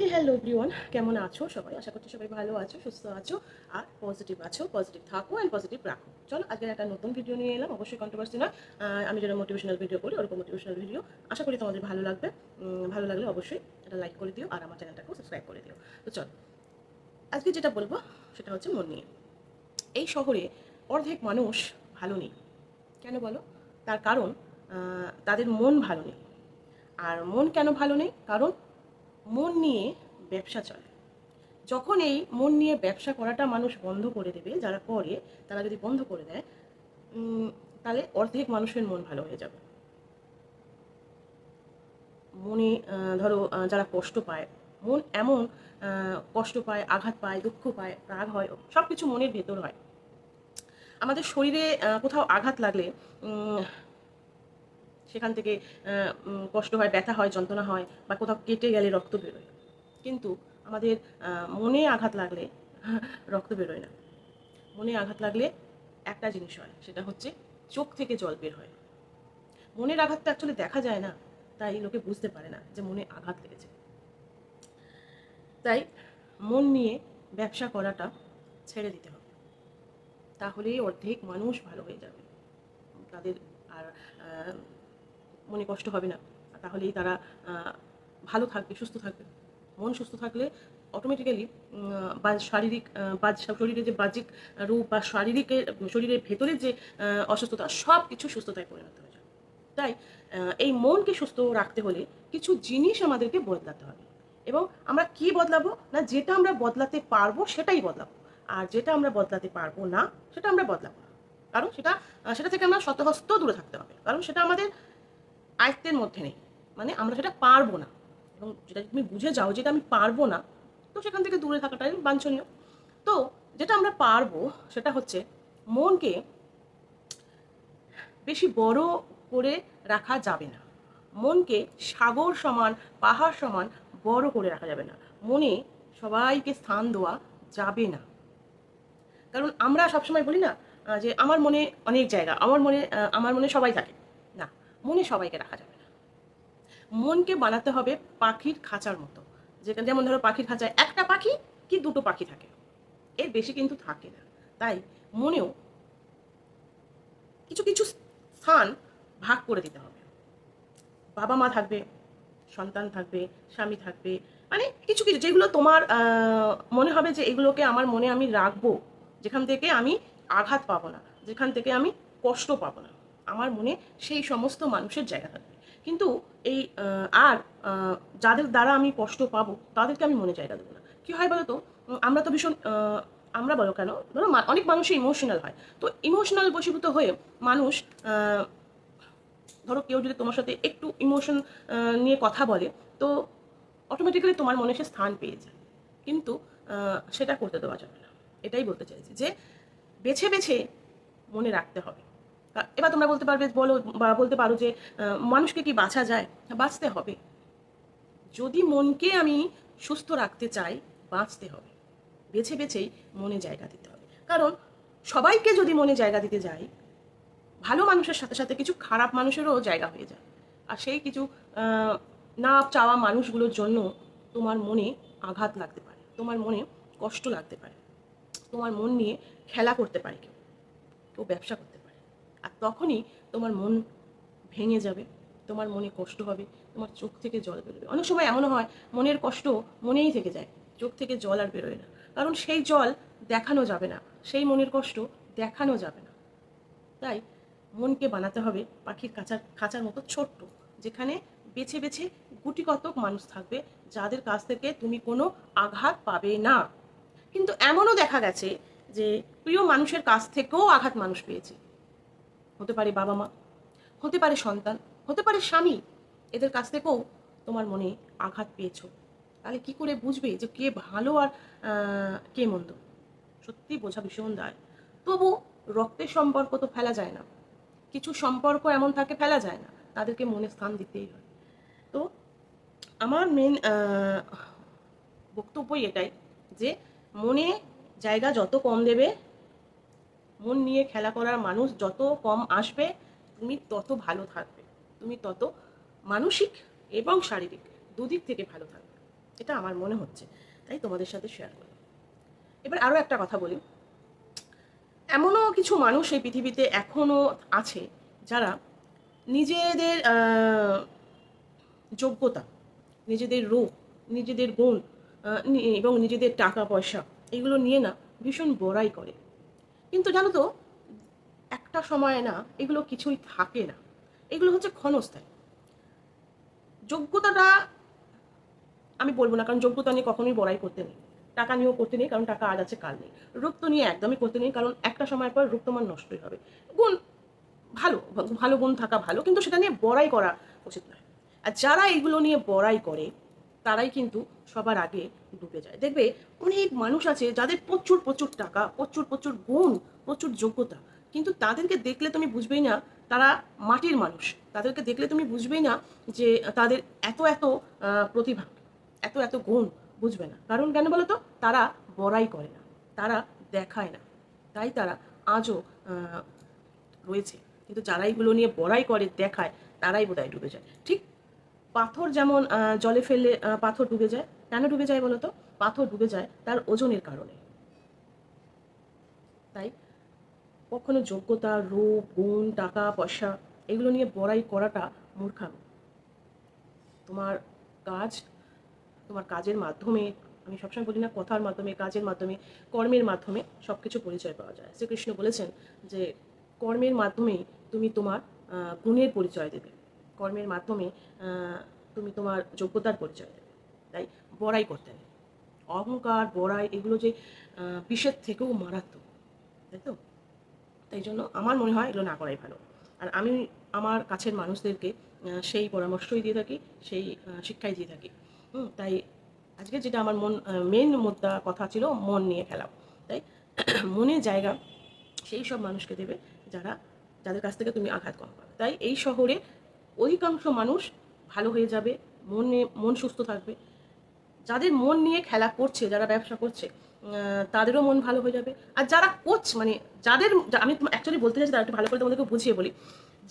হে hello everyone কেমন আছো সবাই? আশা করছি সবাই ভালো আছো, সুস্থ আছো, আর পজিটিভ আছো পজিটিভ থাকো অ্যান্ড পজিটিভ রাখো। চলো আজকে একটা নতুন ভিডিও নিয়ে এলাম। অবশ্যই কন্ট্রোভার্সি না। আমি যেটা মোটিভেশনাল ভিডিও করি, ওরকম মোটিভেশনাল ভিডিও আশা করি তোমাদের ভালো লাগবে। ভালো লাগলে অবশ্যই এটা লাইক করে দিও আর আমার চ্যানেলটাকেও সাবস্ক্রাইব করে দিও। তো চলো, আজকে যেটা বলব সেটা হচ্ছে মন নিয়ে। এই শহরে অর্ধেক মানুষ ভালো নেই। কেন বলো? তার কারণ তাদের মন ভালো নেই। আর মন কেন ভালো নেই? কারণ মন নিয়ে ব্যবসা চলে। যখন এই মন নিয়ে ব্যবসা করাটা মানুষ বন্ধ করে দেবে, যারা করে, তারা যদি বন্ধ করে দেয় তাহলে অর্ধেক মানুষের মন ভালো হয়ে যাবে। মনে ধরো যারা কষ্ট পায়, মন এমন কষ্ট পায়, আঘাত পায়, দুঃখ পায়, রাগ হয় সব কিছু মনের ভেতর হয়। আমাদের শরীরে কোথাও আঘাত লাগলে সেখান থেকে কষ্ট হয়, ব্যথা হয়, যন্ত্রণা হয়, বা কোথাও কেটে গেলে রক্ত বেরোয়। কিন্তু আমাদের মনে আঘাত লাগলে রক্ত বেরোয় না। মনে আঘাত লাগলে একটা জিনিস হয়, সেটা হচ্ছে চোখ থেকে জল বের হয়। মনের আঘাতটা অ্যাকচুয়ালি দেখা যায় না, তাই লোকে বুঝতে পারে না যে মনে আঘাত লেগেছে। তাই মন নিয়ে ব্যবসা করাটা ছেড়ে দিতে হবে। তাহলেই অর্ধেক মানুষ ভালো হয়ে যাবে। তাদের আর মনে কষ্ট হবে না। তাহলেই তারা ভালো থাকবে, সুস্থ থাকবে। মন সুস্থ থাকলে অটোমেটিক্যালি বা শারীরিক বা শরীরের যে বাহ্যিক রূপ বা শারীরিক, শরীরের ভেতরের যে অসুস্থতা সব কিছু সুস্থতায় পরিণত হয়ে যাবে। তাই এই মনকে সুস্থ রাখতে হলে কিছু জিনিস আমাদেরকে বদলাতে হবে। এবং আমরা কি বদলাবো? না, যেটা আমরা বদলাতে পারব, সেটাই বদলাবো। আর যেটা আমরা বদলাতে পারব না, সেটা আমরা বদলাবো না। কারণ সেটা সেটা থেকে আমরা শতহস্ত দূরে থাকতে হবে। কারণ সেটা আমাদের আয়ত্তের মধ্যে নেই। মানে আমরা সেটা পারব না। এবং যেটা তুমি বুঝে যাও যেটা আমি পারব না, তো সেখান থেকে দূরে থাকাটাই বাঞ্ছনীয়। তো যেটা আমরা পারব সেটা হচ্ছে মনকে বেশি বড় করে রাখা যাবে না। মনকে সাগর সমান, পাহাড় সমান বড় করে রাখা যাবে না। মনে সবাইকে স্থান দেওয়া যাবে না। কারণ আমরা সবসময় বলি না যে আমার মনে অনেক জায়গা, আমার মনে আমার মনে সবাই থাকে। মনে সবাইকে রাখা যাবে না। মনকে বানাতে হবে পাখির খাঁচার মতো। যেখানে যেমন ধরো পাখির খাঁচায় একটা পাখি কি দুটো পাখি থাকে? এর বেশি কিন্তু থাকে না। তাই মনেও কিছু কিছু স্থান ভাগ করে দিতে হবে। বাবা মা থাকবে, সন্তান থাকবে, স্বামী থাকবে। মানে কিছু কিছু যেগুলো তোমার মনে হবে যে এগুলোকে আমার মনে আমি রাখব, যেখান থেকে আমি আঘাত পাবো না, যেখান থেকে আমি কষ্ট পাবো না। আমার মনে সেই সমস্ত মানুষের জায়গা থাকবে। কিন্তু এই আর যাদের দ্বারা আমি কষ্ট পাবো, তাদেরকে আমি মনে জায়গা দেবো না। কী হয় বলো তো আমরা তো ভীষণ আমরা বলো কেন? ধরো অনেক মানুষই ইমোশনাল হয়। তো ইমোশনাল বশীভূত হয়ে মানুষ ধরো কেউ যদি তোমার সাথে একটু ইমোশন নিয়ে কথা বলে, তো অটোমেটিক্যালি তোমার মনে সে স্থান পেয়ে যায়। কিন্তু সেটা করতে দেওয়া যাবে না। এটাই বলতে চাইছি যে, বেছে বেছে মনে রাখতে হবে। এবার তোমরা বলতে পারবে, বলো বা বলতে পারো যে মানুষকে কি বাঁচা যায়? বাঁচতে হবে। যদি মনকে আমি সুস্থ রাখতে চাই, বাঁচতে হবে। বেছে বেছেই মনে জায়গা দিতে হবে। কারণ সবাইকে যদি মনে জায়গা দিতে যাই, ভালো মানুষের সাথে সাথে কিছু খারাপ মানুষেরও জায়গা হয়ে যায়। আর সেই কিছু না চাওয়া মানুষগুলোর জন্য তোমার মনে আঘাত লাগতে পারে, তোমার মনে কষ্ট লাগতে পারে। তোমার মন নিয়ে খেলা করতে পারে কেউ। কেউ ব্যবসা করতে তখনই তোমার মন ভেঙে যাবে, তোমার মনে কষ্ট হবে, তোমার চোখ থেকে জল বেরোবে। অনেক সময় এমনও হয়, মনের কষ্ট মনেই থেকে যায়, চোখ থেকে জল আর বেরোয় না। কারণ সেই জল দেখানো যাবে না, সেই মনের কষ্ট দেখানো যাবে না। তাই মনকে বানাতে হবে পাখির খাঁচার খাঁচার মতো ছোট্ট, যেখানে বেছে বেছে গুটি কতক মানুষ থাকবে, যাদের কাছ থেকে তুমি কোনো আঘাত পাবে না। কিন্তু এমনও দেখা গেছে যে প্রিয় মানুষের কাছ থেকেও আঘাত মানুষ পেয়েছে। হতে পারে বাবা মা, হতে পারে সন্তান, হতে পারে স্বামী। এদের কাছ থেকেও তোমার মনে আঘাত পেয়েছ। তাহলে কি করে বুঝবে যে কে ভালো আর কে মন্দ? সত্যি বোঝা ভীষণ দায়। তবু রক্তের সম্পর্ক তো ফেলা যায় না। কিছু সম্পর্ক এমন থাকে, ফেলা যায় না। তাদেরকে মনে স্থান দিতেই হয়। তো আমার মেন বক্তব্যই এটাই যে মনে জায়গা যত কম দেবে মন নিয়ে খেলা করার মানুষ যত কম আসবে, তুমি তত ভালো থাকবে। তুমি তত মানসিক এবং শারীরিক দুদিক থেকে ভালো থাকবে। এটা আমার মনে হচ্ছে। তাই তোমাদের সাথে শেয়ার করলাম। এবার আরও একটা কথা বলি। এমনও কিছু মানুষ এই পৃথিবীতে এখনও আছে যারা নিজেদের যোগ্যতা, নিজেদের রূপ, নিজেদের গুণ এবং নিজেদের টাকা পয়সা এগুলো নিয়ে না ভীষণ বড়াই করে। কিন্তু জানো তো, একটা সময় না এগুলো কিছুই থাকে না। এগুলো হচ্ছে ক্ষণস্থায়ী। যোগ্যতাটা আমি বলব না, কারণ যোগ্যতা নিয়ে কখনোই বড়াই করতে নেই। টাকা নিয়েও করতে নেই, কারণ টাকা আজ আছে, কাল নেই। রূপ তো নিয়ে একদমই করতে নেই, কারণ একটা সময় পর রূপ তোমার নষ্টই হবে। গুণ ভালো ভালো গুণ থাকা ভালো, কিন্তু সেটা নিয়ে বড়াই করা উচিত নয়। আর যারা এগুলো নিয়ে বড়াই করে তারাই কিন্তু সবার আগে ডুবে যায়। দেখবে অনেক মানুষ আছে যাদের প্রচুর প্রচুর টাকা, প্রচুর প্রচুর গুণ, প্রচুর যোগ্যতা। কিন্তু তাদেরকে দেখলে তুমি বুঝবেই না তারা মাটির মানুষ। তাদেরকে দেখলে তুমি বুঝবেই না যে তাদের এত এত প্রতিভা, এত এত গুণ বুঝবে না। কারণ কেন বলো তো তারা বড়াই করে না। তারা দেখায় না। তাই তারা আজও রয়েছে। কিন্তু যারা এগুলো নিয়ে বড়াই করে, দেখায়, তারাই বোধহয় ডুবে যায়। ঠিক পাথর যেমন জলে ফেললে পাথর ডুবে যায়। কেন ডুবে যায় বলতো? পাথর ডুবে যায় তার ওজনের কারণে। তাই কখনো যোগ্যতা, রূপ, গুণ, টাকা, পয়সা এগুলো নিয়ে বড়াই করাটা মূর্খামি। তোমার কাজ, তোমার কাজের মাধ্যমে, আমি সবসময় বলি না কথার মাধ্যমে, কাজের মাধ্যমে, কর্মের মাধ্যমে সব কিছু পরিচয় পাওয়া যায়। শ্রীকৃষ্ণ বলেছেন যে, কর্মের মাধ্যমেই তুমি তোমার গুণের পরিচয় দেবে। কর্মের মাধ্যমে তুমি তোমার যোগ্যতার পরিচয় দেবে তাই? বড়াই করতে নেই। অহংকার বড়াই এগুলো যে বিষের থেকেও মারাত্মক তাই তো? তাই জন্য আমার মনে হয় এগুলো না করাই ভালো। আর আমি আমার কাছের মানুষদেরকে সেই পরামর্শই দিয়ে থাকি সেই শিক্ষাই দিয়ে থাকি। হুম, তাই আজকে যেটা আমার মন মেন মুদ্রা কথা ছিল মন নিয়ে খেলা তাই? মনের জায়গা সেই সব মানুষকে দেবে যারা যাদের কাছ থেকে তুমি আঘাত কম পাবে। তাই এই শহরে অধিকাংশ মানুষ ভালো হয়ে যাবে, মনে, মন সুস্থ থাকবে। যাদের মন নিয়ে খেলা করছে, যারা ব্যবসা করছে তাদেরও মন ভালো হয়ে যাবে। আর যারা কোচ মানে যাদের, আমি অ্যাকচুয়ালি বলতে চাইছি তারা একটু ভালো করে তোমাদেরকে বুঝিয়ে বলি।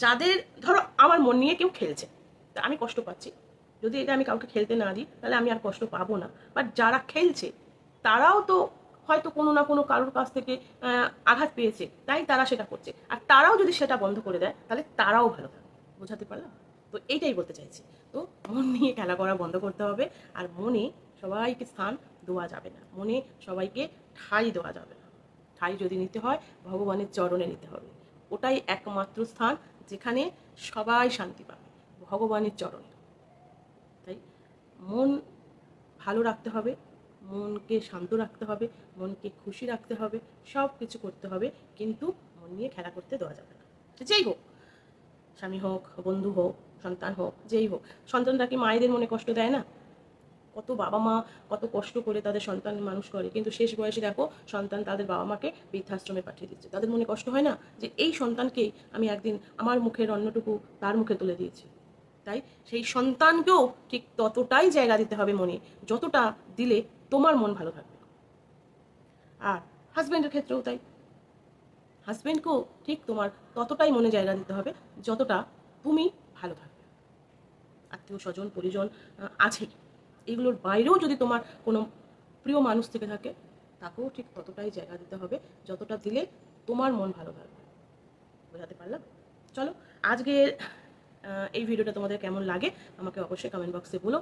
যাদের, ধরো আমার মন নিয়ে কেউ খেলছে, তা আমি কষ্ট পাচ্ছি। যদি এটা আমি কাউকে খেলতে না দিই, তাহলে আমি আর কষ্ট পাবো না। বাট যারা খেলছে, তারাও তো হয়তো কোনো না কোনো কারোর কাছ থেকে আঘাত পেয়েছে, তাই তারা সেটা করছে। আর তারাও যদি সেটা বন্ধ করে দেয়, তাহলে তারাও ভালো থাকবে। বোঝাতে পারলাম? তো এইটাই বলতে চাইছি। তো মন নিয়ে খেলা করা বন্ধ করতে হবে আর মনে সবাইকে স্থান দেওয়া যাবে না। মনে সবাইকে ঠাই দেওয়া যাবে না। ঠাই যদি নিতে হয়, ভগবানের চরণে নিতে হবে। ওটাই একমাত্র স্থান যেখানে সবাই শান্তি পাবে, ভগবানের চরণে। তাই মন ভালো রাখতে হবে, মনকে শান্ত রাখতে হবে, মনকে খুশি রাখতে হবে সব কিছু করতে হবে, কিন্তু মন নিয়ে খেলা করতে দেওয়া যাবে না। যেই হোক স্বামী হোক, বন্ধু হোক, সন্তান হোক, যেই হোক সন্তানরা কি মায়েদের মনে কষ্ট দেয় না? কত বাবা মা কত কষ্ট করে তাদের সন্তান মানুষ করে, কিন্তু শেষ বয়সে দেখো সন্তান তাদের বাবা মাকে বৃদ্ধাশ্রমে পাঠিয়ে দিচ্ছে। তাদের মনে কষ্ট হয় না যে এই সন্তানকেই আমি একদিন আমার মুখের অন্যটুকু তার মুখে তুলে দিয়েছি? তাই সেই সন্তানকেও ঠিক ততটাই জায়গা দিতে হবে মনে, যতটা দিলে তোমার মন ভালো থাকবে। আর হাজব্যান্ডের ক্ষেত্রেও তাই। হাজব্যান্ডকেও ঠিক তোমার ততটাই মনে জায়গা দিতে হবে যতটা তুমি ভালো থাকবে। আত্মীয় স্বজন পরিজন আছে। এগুলোর বাইরেও যদি তোমার কোনো প্রিয় মানুষ থেকে থাকে তাকেও ঠিক ততটাই জায়গা দিতে হবে যতটা দিলে তোমার মন ভালো থাকবে। বোঝাতে পারলাম? চলো আজকের আহ, এই ভিডিওটা তোমাদের কেমন লাগে আমাকে অবশ্যই কমেন্ট বক্সে বলো।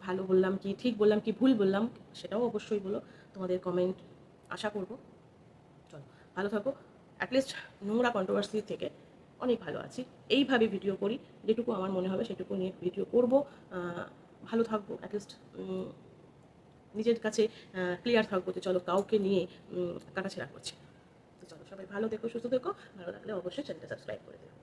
ভালো বললাম কি ঠিক বললাম কি ভুল বললাম সেটাও অবশ্যই বলো। তোমাদের কমেন্ট আশা করব। চলো ভালো থাকো। অ্যাটলিস্ট নোংরা কন্ট্রোভার্সি থেকে অনেক ভালো আছি। এইভাবে ভিডিও করি, যেটুকু আমার মনে হবে সেটুকু নিয়ে ভিডিও করব। ভালো থাকব অ্যাটলিস্ট নিজের কাছে ক্লিয়ার থাকব যে চলো কাউকে নিয়ে কাটাছেড়া করছি। তো চলো সবাই ভালো দেখো সুস্থ দেখো ভালো লাগলে অবশ্যই চ্যানেলটা সাবস্ক্রাইব করে দেবো